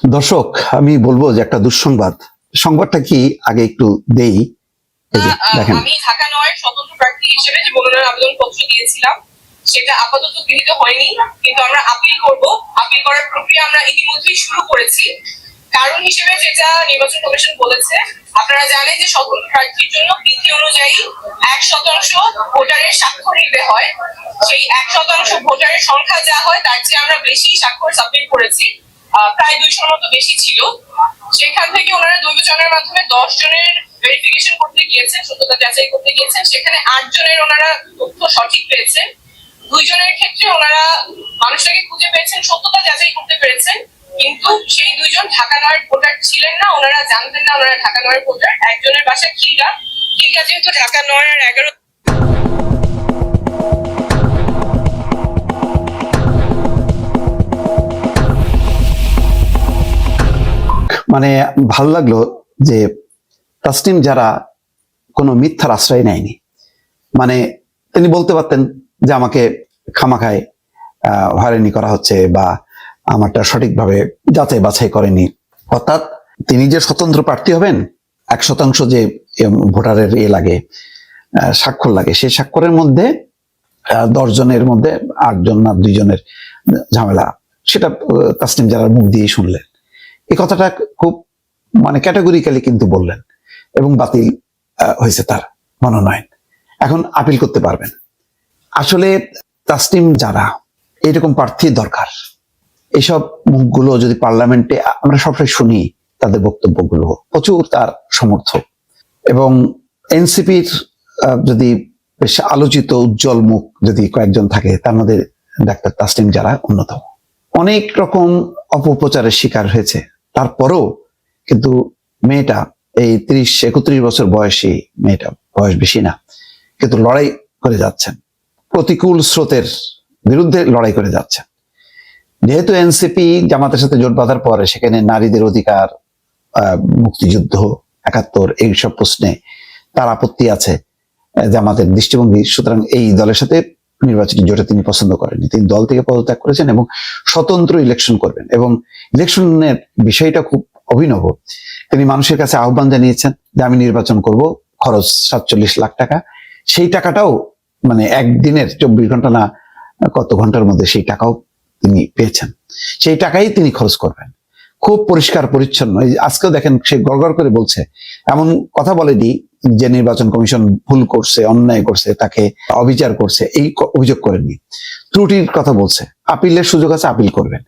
দর্শক আমি বলব যে একটা দুঃসংবাদ। সংবাদটা কি আগে একটু দেই? দেখেন। আমি ঢাকা নয় স্বতন্ত্র প্রার্থী হিসেবে যে মনোনয়ন আবেদন পত্র দিয়েছিলাম সেটা আপাতত গৃহীত হয়নি কিন্তু আমরা আপিল করব। আপিল করার প্রক্রিয়া আমরা ইতিমধ্যেই শুরু করেছি। কারণ হিসেবে যেটা নির্বাচন কমিশন বলেছে আপনারা জানেন যে স্বতন্ত্র প্রার্থীর জন্য বিধি অনুযায়ী এক শতাংশ ভোটারের স্বাক্ষর নিতে হয়। সেই এক শতাংশ ভোটারের সংখ্যা যা হয় তার চেয়ে আমরা বেশি স্বাক্ষর সাবমিট করেছি। প্রায় দুইশোর মতো বেশি ছিল। সেখান থেকে ওনারা দৈবচনের মাধ্যমে দশ জনের ভেরিফিকেশন করতে গিয়েছেন, সত্যতা যাচাই করতে গিয়েছেন। সেখানে আট জনের ওনারা তথ্য সঠিক পেয়েছেন। দুইজনের ক্ষেত্রে ওনারা মানুষটাকে খুঁজে পেয়েছেন, সত্যতা যাচাই করতে পেরেছেন। কিন্তু সেই দুইজন ঢাকা নয়ের ভোটার ছিলেন না, ওনারা জানতেন না ওনারা ঢাকা নয়ের ভোটার। একজনের বাসা খিলগা। খিলগা যেহেতু ঢাকা নয় আর এগারো মানে ভালো লাগল যে তাসনিম যারা কোনো মিথ্যার আশ্রয় নেয়নি। মানে তিনি বলতে পারতেন যে আমাকে খামাখায় হয়রানি করা হচ্ছে বা আমারটা সঠিকভাবে যাচাই বাছাই করেনি। অর্থাৎ তিনি যে স্বতন্ত্র প্রার্থী হবেন এক শতাংশ যে ভোটারের এ লাগে স্বাক্ষর লাগে সেই স্বাক্ষরের মধ্যে আহ, দশ জনের মধ্যে আটজন না দুইজনের ঝামেলা সেটা তাসনিম যারা মুখ দিয়ে শুনলেন। এই কথাটা খুব মানে ক্যাটাগরিক্যালি কিন্তু বললেন এবং বাতিল হয়েছে তার মনোনয়ন। এখন আপিল করতে পারবেন। আসলে তাসনিম যারা, এরকম প্রার্থী দরকার। এসব মুখগুলো যদি পার্লামেন্টে, আমরা সবসময় শুনি তাদের বক্তব্যগুলো। প্রচুর তার সমর্থক। এবং এনসিপির যদি বেশ আলোচিত, উজ্জ্বল মুখ যদি কয়েকজন থাকে, তার মধ্যে ডাক্তার তাসনিম যারা অন্যতম। অনেক রকম অপপ্রচারের শিকার হয়েছে। তারপরেও কিন্তু মেয়েটা, এই ত্রিশ, একত্রিশ বছর বয়সী মেয়েটা, বয়স বেশি না, কিন্তু লড়াই করে যাচ্ছেন। প্রতিকূল স্রোতের বিরুদ্ধে লড়াই করে যাচ্ছেন। যেহেতু এনসিপি জামাতের সাথে জোট বাঁধার পরে সেখানে নারীদের অধিকার মুক্তিযুদ্ধ, একাত্তর এইসব প্রশ্নে তার আপত্তি আছে জামাতের দৃষ্টিভঙ্গি। সুতরাং এই দলের সাথে নির্বাচনী জোটে তিনি পছন্দ করেননি। তিনি দল থেকে পদত্যাগ করেছেন এবং স্বতন্ত্র ইলেকশন করবেন এবং ইলেকশনের বিষয়টা খুব অভিনব। তিনি মানুষের কাছে আহ্বান জানিয়েছেন যে আমি নির্বাচন করব, খরচ সাতচল্লিশ লাখ টাকা। সেই টাকাটাও মানে একদিনের চব্বিশ ঘণ্টা না, কত ঘণ্টার মধ্যে সেই টাকাও তিনি পেয়েছেন। সেই টাকাই তিনি খরচ করবেন। খুব পরিষ্কার, পরিচ্ছন্ন। আজকেও দেখেন সে গড়গড় করে বলছে। এমন কথা বলেনি যে নির্বাচন কমিশন ভুল করছে, অন্যায় করছে, তাকে অবিচার করছে, এই অভিযোগ করেননি। ত্রুটির কথা বলছে। আপিলের সুযোগ আছে, আপিল করবেন।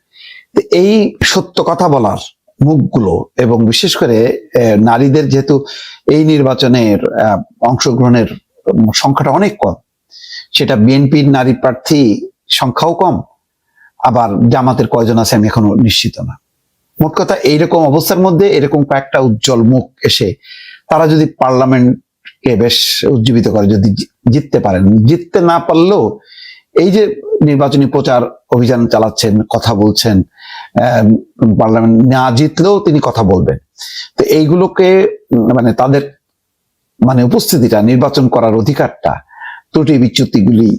এই সত্য কথা বলার মুখগুলো এবং বিশেষ করে নারীদের যেহেতু এই নির্বাচনের অংশগ্রহণের সংখ্যাটা অনেক কম, সেটা বিএনপির নারী প্রার্থী সংখ্যাও কম, আবার জামাতের কয়জন আছে আমি এখনও নিশ্চিত না। মোট কথা এইরকম অবস্থার মধ্যে এরকম কয়েকটা উজ্জ্বল মুখ এসে তারা যদি পার্লামেন্টকে বেশ উজ্জীবিত করে, যদি জিততে পারেন। জিততে না পারলেও এই যে নির্বাচনী প্রচার অভিযান চালাচ্ছেন, কথা বলছেন পার্লামেন্ট না জিতলেও তিনি কথা বলবেন। তো এইগুলোকে মানে তাদের মানে উপস্থিতিটা, নির্বাচন করার অধিকারটা, ত্রুটি বিচ্যুতিগুলি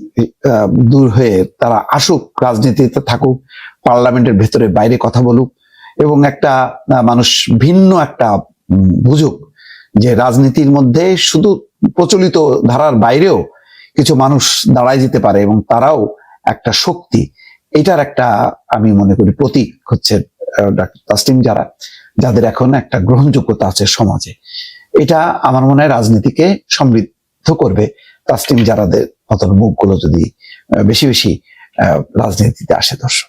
দূর হয়ে তারা আসুক, রাজনীতিতে থাকুক, পার্লামেন্টের ভেতরে বাইরে কথা বলুক এবং একটা মানুষ ভিন্ন একটা বুঝুক যে রাজনীতির মধ্যে শুধু প্রচলিত ধারার বাইরেও কিছু মানুষ দাঁড়ায় যেতে পারে এবং তারাও একটা শক্তি। এটার একটা, আমি মনে করি, প্রতীক হচ্ছে ডাক্তার তাসলিম যারা, যাদের এখন একটা গ্রহণযোগ্যতা আছে সমাজে। এটা আমার মনে হয় রাজনীতিকে সমৃদ্ধ করবে। তাসলিম যারাদের মতন মুখগুলো যদি বেশি বেশি রাজনীতিতে আসে দর্শক।